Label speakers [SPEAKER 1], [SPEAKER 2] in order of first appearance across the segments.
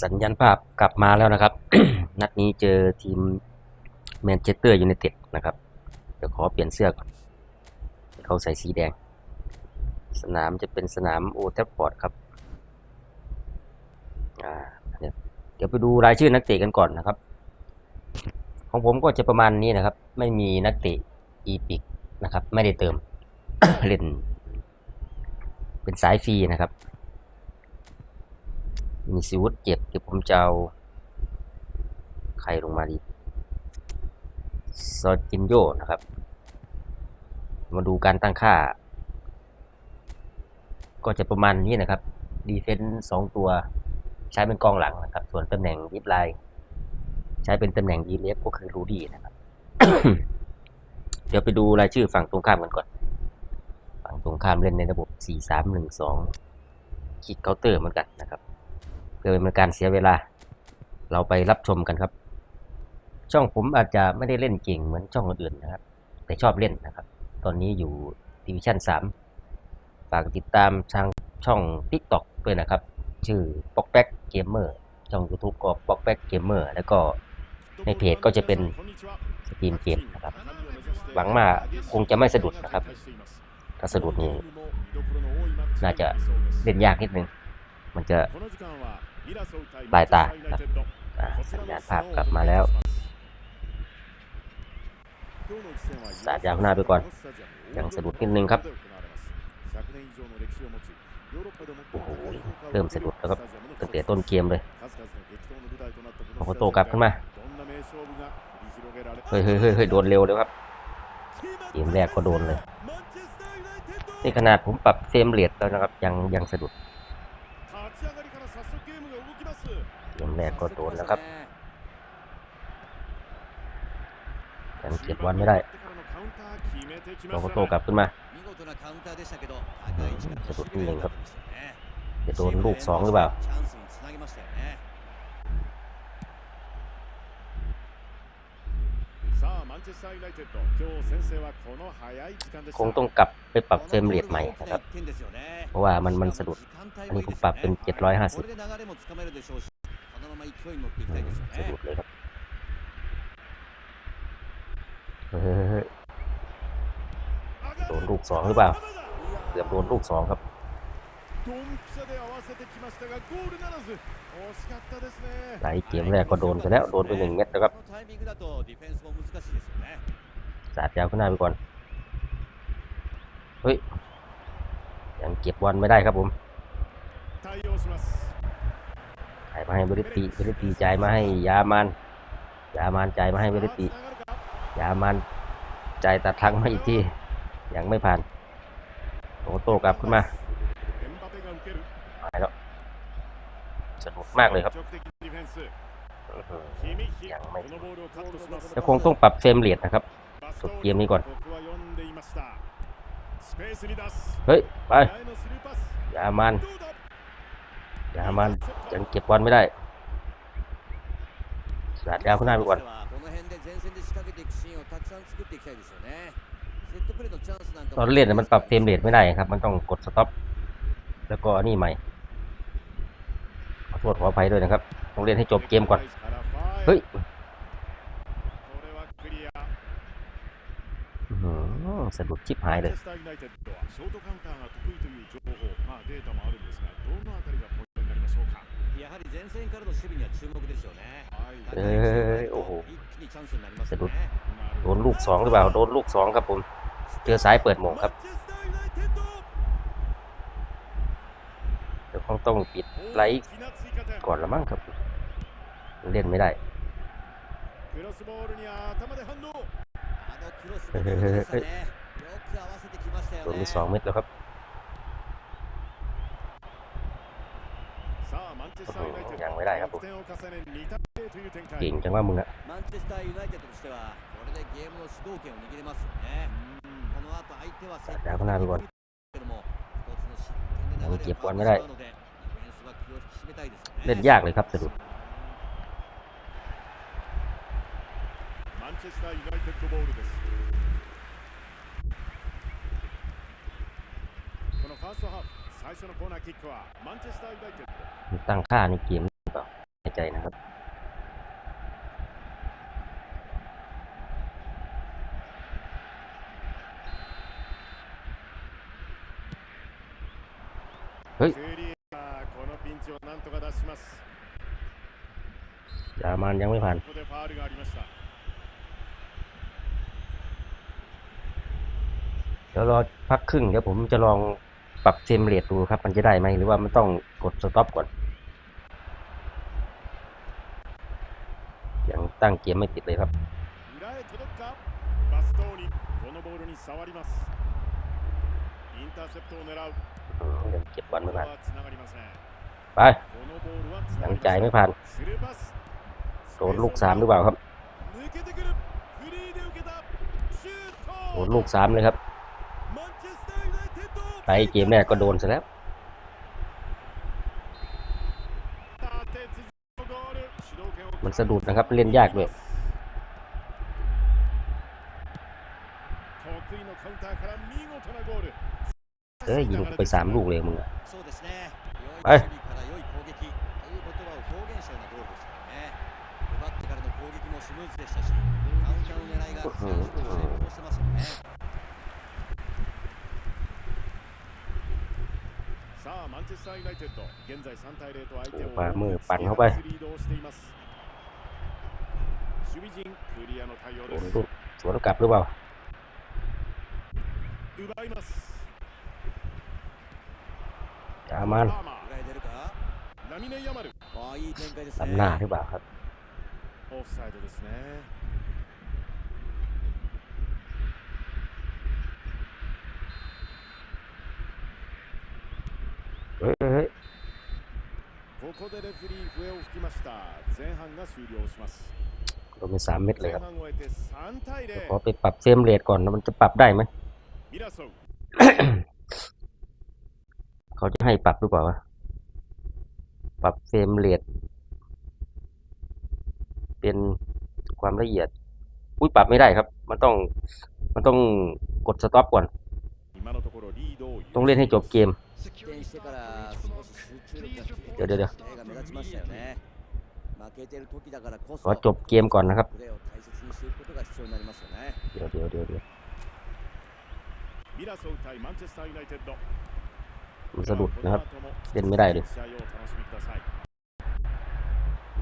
[SPEAKER 1] สัญญาณภาพกลับมาแล้วนะครับ นัดนี้เจอทีมแมนเชสเตอร์ยูไนเต็ดนะครับ เดี๋ยวขอเปลี่ยนเสื้อก่อน เขาใส่สีแดง สนามจะเป็นสนามโอเทฟฟอร์ดครับเดี๋ยวเดี๋ยวไปดูรายชื่อนักเตะกันก่อนนะครับ ของผมก็จะประมาณนี้นะครับ ไม่มีนักเตะอีพิกนะครับ ไม่ได้เติมเล่นเป็นสายฟรีนะครับ มีซิวุฒเจ็บเดี๋ยวผมจะเอาใครลงมาดีซอจินโยนะครับ มาดูการตั้งค่า ก็จะประมาณนี้นะครับ ดีเฟนส์สองตัวใช้เป็นกองหลังนะครับ ส่วนตำแหน่งดิฟไลน์ใช้เป็นตำแหน่งดีเลฟก็คือรูดี้นะครับ เดี๋ยวไปดูรายชื่อฝั่งตรงข้ามกันก่อน ฝั่งตรงข้ามเล่นในระบบ 4-3-1-2คิกเคาน์เตอร์เหมือนกันนะครับ เพื่อเป็นการเสียเวลา เราไปรับชมกันครับ ช่องผมอาจจะไม่ได้เล่นเก่งเหมือนช่องอื่นนะครับ แต่ชอบเล่นนะครับ ตอนนี้อยู่ดิวิชั่น3ฝากติดตามทางช่อง TikTok ด้วยนะครับ ชื่อ p o k p a c Gamer ช่อง YouTube ก็ p o k p a c Gamer แล้วก็ในเพจก็จะเป็นสตรีมเกมนะครับ หวังว่าคงจะไม่สะดุดนะครับ ถ้าสะดุดนี่น่าจะเล่นยากนิดนึง มันจะ ปลายตาครับอ่าสัญญาณภาพกลับมาแล้วสาดยาวหน้าไปก่อน ยังสะดุดนิดนึงครับโอ้โหเริ่มสะดุดแล้วครับตั้งแต่ต้นเกมเลยโอ้โหโตกลับขึ้นมา เฮ้ยเฮ้ยเฮ้ยเฮ้ยโดนเร็วเลยครับ เกมแรกก็โดนเลย นี่ขนาดผมปรับเฟรมเรทแล้วนะครับ ยังยังสะดุด เกมแรกก็โดนแล้วครับยังเก็บวันไม่ได้เราก็โตกลับขึ้นมาสะดุดนิดนึงครับ จะโดนลูกสองหรือเปล่าคงต้องกลับไปปรับเฟรมเรทใหม่นะครับ เพราะว่ามันมันสะดุด อันนี้ผมปรับเป็น 750 สะดุดเลยครับเฮ้ยเฮ้ยเฮ้ยโดนลูกสองหรือเปล่าเกือบโดนลูกสองครับไหลเกมแรกก็โดนไปแล้วโดนไปหนึ่งเม็ดแล้วครับสาดยาวขึ้นหน้าไปก่อนเฮ้ยยังเก็บบอลไม่ได้ครับผมจ่าย มาให้บริตีบริตีจ่ายมาให้ยามันยามันจ่ายมาให้บริตียามันจ่ายตัดทางมาอีกทียังไม่ผ่านโตโต้กลับขึ้นมาหายแล้วสนุกมากเลยครับยังไม่จะคงต้องปรับเฟรมเรทนะครับจบเกมนี้ก่อนเฮ้ยไปยามัน ยามันยังเก็บบอลไม่ได้สาดยาวขึ้นหน้าไปก่อนตอนเล่นน่ะมันปรับเฟรมเรทไม่ได้ครับ มันต้องกดสต็อปแล้วก็อันนี่ใหม่ขอโทษขออภัยด้วยนะครับ ต้องเล่นให้จบเกมก่อน เฮ้ยอื้อหือสะดุดชิบหายเลย เอ้ยโอ้โหสะดุดโดนลูกสองหรือเปล่าโดนลูกสองครับผมเจอสายเปิดโหมงครับเดี๋ยวคงต้องปิดไลฟ์ก่อนละมั้งครับ เล่นไม่ได้โดนไปสองเม็ดแล้วครับ ยังไม่ได้ครับผมเก่งจังว่ามึงอะดาวพนาไปก่อนยังเก็บบอลไม่ได้ เล่นยากเลยครับสะดุด
[SPEAKER 2] このファーストハーフ
[SPEAKER 1] ตั้งค่าในเกมต้อเใใจนะครับ
[SPEAKER 2] เฮ้ย
[SPEAKER 1] ยามานยังไม่ผ่านเดี๋ยวรอพักครึ่งเดี๋ยวผมจะลอง ปรับเฟรมเรทดูครับ มันจะได้ไหมหรือว่ามันต้องกดสต็อปก่อนยังตั้งเกียร์ไม่ติดเลยครับยังเก็บบอลไม่ผ่านไปยัง
[SPEAKER 2] ใจ
[SPEAKER 1] ไม่ผ่านโดนลูกสามหรือเปล่าครับโดนลูกสามเลยครับ ไปเกมแรกก็โดนซะแล้วมันสะดุดนะครับเล่นยากด้วยเอ้ยยิงไปสามลูกเลยมึงอะ
[SPEAKER 3] ไปう
[SPEAKER 2] ん。 โอ้
[SPEAKER 1] ฝ่ามือปั่นเข้าไปโดนลูกสวนกลับหรือเปล่าจามันสำนาหรือเปล่าครับ ฮ้ยเฮ้ยเฮ้ย
[SPEAKER 2] ここでレフェリー笛を吹きました前半が終了します
[SPEAKER 1] โดนไปสามเม็ดเลย
[SPEAKER 2] 前
[SPEAKER 1] ครับ
[SPEAKER 2] 半を終えて3対
[SPEAKER 1] ขอ
[SPEAKER 2] 0
[SPEAKER 1] ไปปรับเฟรมเรทก่อนนะมันจะปรับได้ไหม
[SPEAKER 2] ミラソウ
[SPEAKER 1] เขาจะให้ปรับหรือเปล่าวะ ปรับเฟรมเรทเป็นความละเอียด อุ้ยปรับไม่ได้ครับ มันต้อง มันต้องกดสต็อปก่อน
[SPEAKER 2] 今のところリードを
[SPEAKER 1] ต้องเล่นให้จบเกม
[SPEAKER 3] 失点してから少し集中力が切れて
[SPEAKER 1] เดี๋ยวเดี๋ยวเดี๋ยว
[SPEAKER 3] プレーが目立ちましたよね負けてる時だからこ
[SPEAKER 1] ข
[SPEAKER 3] そ
[SPEAKER 1] อจบเกมก่อนนะครับ
[SPEAKER 3] プレーを大切にしていくことが必要になりますよね
[SPEAKER 1] เดี๋ยวเดี๋ยวเดี๋ยวเดี๋ยว
[SPEAKER 2] ミラソウ対マンチェスターユナイテッド
[SPEAKER 1] มันสะดุดนะครับ
[SPEAKER 2] この後も
[SPEAKER 1] เล่นไม่ได้เลย
[SPEAKER 2] 試合をお楽しみください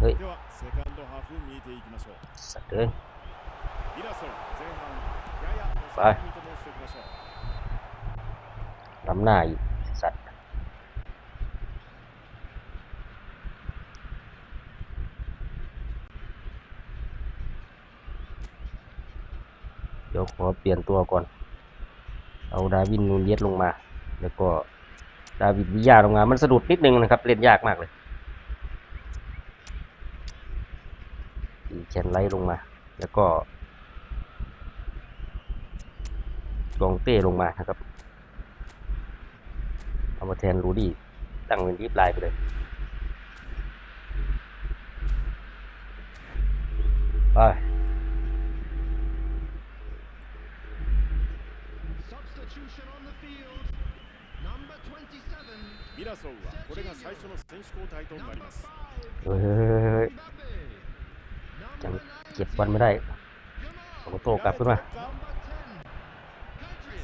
[SPEAKER 1] เฮ้ย
[SPEAKER 2] ではセカンドハーフ見ていきましょう
[SPEAKER 1] สัตว์เอ้ย
[SPEAKER 2] ミラソウ前半やや抑え気味と申しておきましょう
[SPEAKER 1] ล้ำหน้าอีก สัตว์ เดี๋ยวขอเปลี่ยนตัวก่อน เอาดาวินนูนเยสลงมา แล้วก็ดาวิดวิยาลงมา มันสะดุดนิดนึงนะครับ เล่นยากมากเลยอีเชนไลท์ลงมา แล้วก็กองเต้ลงมานะครับ เอามาแทนรูดี้ตั้งเป็นดีฟไลน์ไปเลย ไป
[SPEAKER 4] Substitution on the field. Number 27.
[SPEAKER 2] ミラソウはこれが最初の選手交代となります
[SPEAKER 1] เฮ้ยเฮ้ยเฮ้ยเฮ้ย
[SPEAKER 4] Mbappe.
[SPEAKER 1] ยัง
[SPEAKER 4] Number
[SPEAKER 1] เก็บ บอลไม่ได้
[SPEAKER 4] 9.
[SPEAKER 1] โอโต้กลับขึ้นมา
[SPEAKER 4] Number 10. Kadri.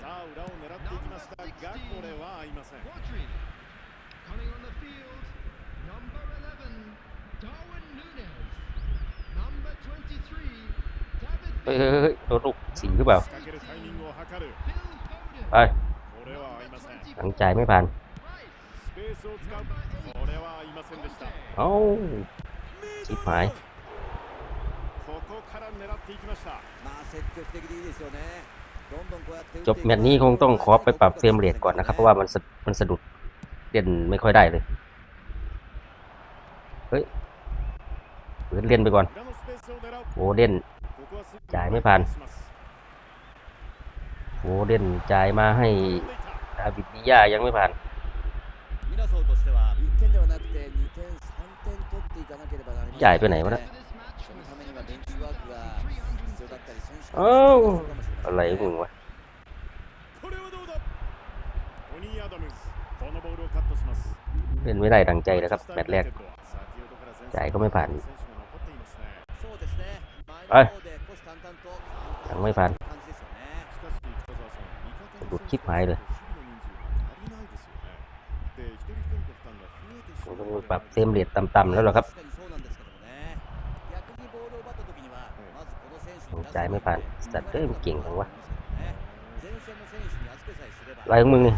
[SPEAKER 2] さあ裏を狙っていきましたがこれは合いません
[SPEAKER 1] เฮ้ยโดนลูกสีหรือเปล่าไปหลังใจไม่ผ่านเอาชิบหายจบแมตช์นี้คงต้องขอไปปรับเฟรมเรทก่อนนะครับ เพราะว่ามันมันสะดุดเด่นไม่ค่อยได้เลย เฮ้ยเล่นไปก่อน โอ้เล่น จ่ายไม่ผ่านโหเด่นจ่ายมาให้ดาวิดดิยายังไม่ผ่านจ่ายไปไหนวะนะเอ้าอะไรมึงวะเล่นไม่ได้ดังใจแล้วครับแมตช์แรกจ่ายก็ไม่ผ่าน
[SPEAKER 3] ไป
[SPEAKER 1] ยังไม่ผ่านหลุคลิปหายเลยผมต้องปรับเต็มเรียดต่ำๆแล้วหรอครับ
[SPEAKER 3] ใจ
[SPEAKER 1] ไม่ผ่านสัดเอ้ยมันเก่งจังวะลายของมึงนี่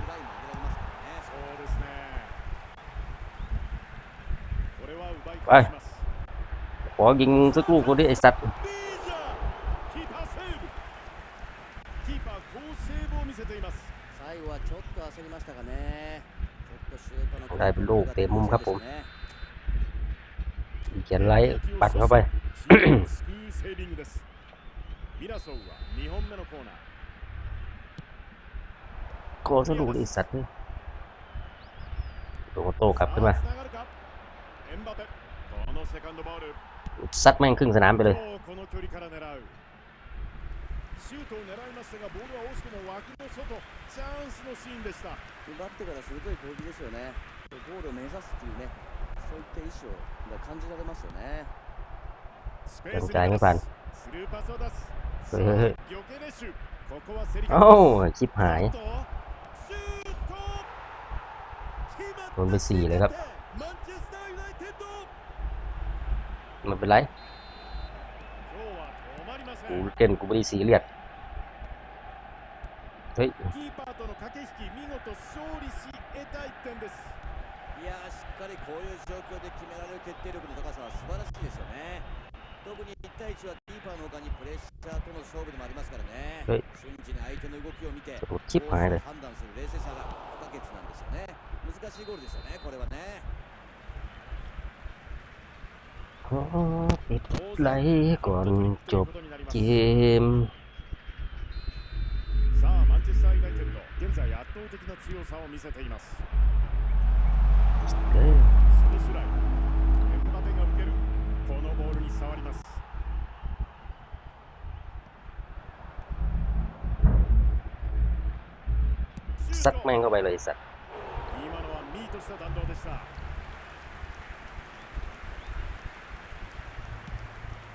[SPEAKER 2] ไป
[SPEAKER 1] ขอยิงสักลูกคนนี้ไอสัตว์
[SPEAKER 3] っと焦りましたかねちょっとシュートの
[SPEAKER 1] ได้เป็นลูกเตะมุมครับผม
[SPEAKER 3] ですね
[SPEAKER 1] เขียนไลท์ปัดเข้าไป
[SPEAKER 2] チームを救うセービングですミラソウは2本目のコーナー
[SPEAKER 1] โกนสักลูกดิไอสัตว์นี่โดนโต้กลับขึ้นมา
[SPEAKER 2] さあ繋がるかエンバペこのセカンドボール
[SPEAKER 1] ซัดแม่งครึ่งสนามไปเลย
[SPEAKER 2] もうこの距離から狙う シュートを狙いましたがボールは惜しくも枠の外チャンスのシーンでした
[SPEAKER 3] 奪ってから鋭い攻撃ですよねゴールを目指すっていうねそういった意思を感じられますよね
[SPEAKER 2] スペー
[SPEAKER 1] ยัง
[SPEAKER 2] ス
[SPEAKER 1] จ่าย
[SPEAKER 2] に
[SPEAKER 1] ไม่
[SPEAKER 2] 出
[SPEAKER 1] ผ่าน
[SPEAKER 2] すスルーパスを出す
[SPEAKER 1] เฮ้ยเฮ้ยเฮ้ย
[SPEAKER 2] ギョケレッシュここは競り
[SPEAKER 1] เอ้าชิบหาย
[SPEAKER 2] シュート決まった
[SPEAKER 1] โดนไปสี่เลยครับ
[SPEAKER 2] マンチェスターユナイテッド
[SPEAKER 1] ไมันเป็นไร
[SPEAKER 2] 今日は止まりませ
[SPEAKER 1] กู
[SPEAKER 2] ん
[SPEAKER 1] เล่นกูไม่ได้ซีเรียสเฮ้ย
[SPEAKER 2] キーパーとの駆け引き見事勝利し得た1点です
[SPEAKER 3] いやーしっかりこういう状況で決められる決定力の高さは素晴らしいですよね特に1対1はキーパーの他にプレッシャーとの勝負でもありますからね
[SPEAKER 1] はい
[SPEAKER 3] 瞬時に相手の動きを見て
[SPEAKER 1] กระโดดชิบหายเลย
[SPEAKER 3] コースを判断する冷静さが不可欠なんですよね難しいゴールでしたねこれはね
[SPEAKER 1] ขอ ปิดไลค์ก่อนจบเกมซักแม่งเข้าไปเลยสั
[SPEAKER 2] ก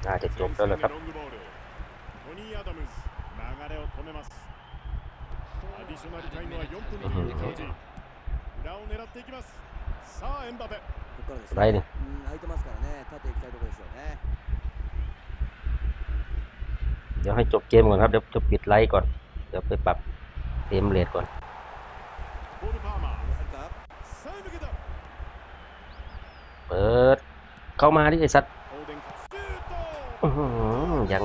[SPEAKER 1] น่าจะจบแล้วละครับ
[SPEAKER 3] ไรนี่
[SPEAKER 1] เดี๋ยวให้จบเกมก่อนครับ เดี๋ยวจะปิดไลท์ก่อน เดี๋ยวไปปรับเต็มเลทก่อนเปิดเข้ามาที่ไอสัตว ยัง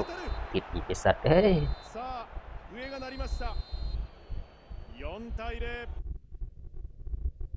[SPEAKER 1] ปิดอีกไอสัตว์เฮ้ย
[SPEAKER 2] 4対0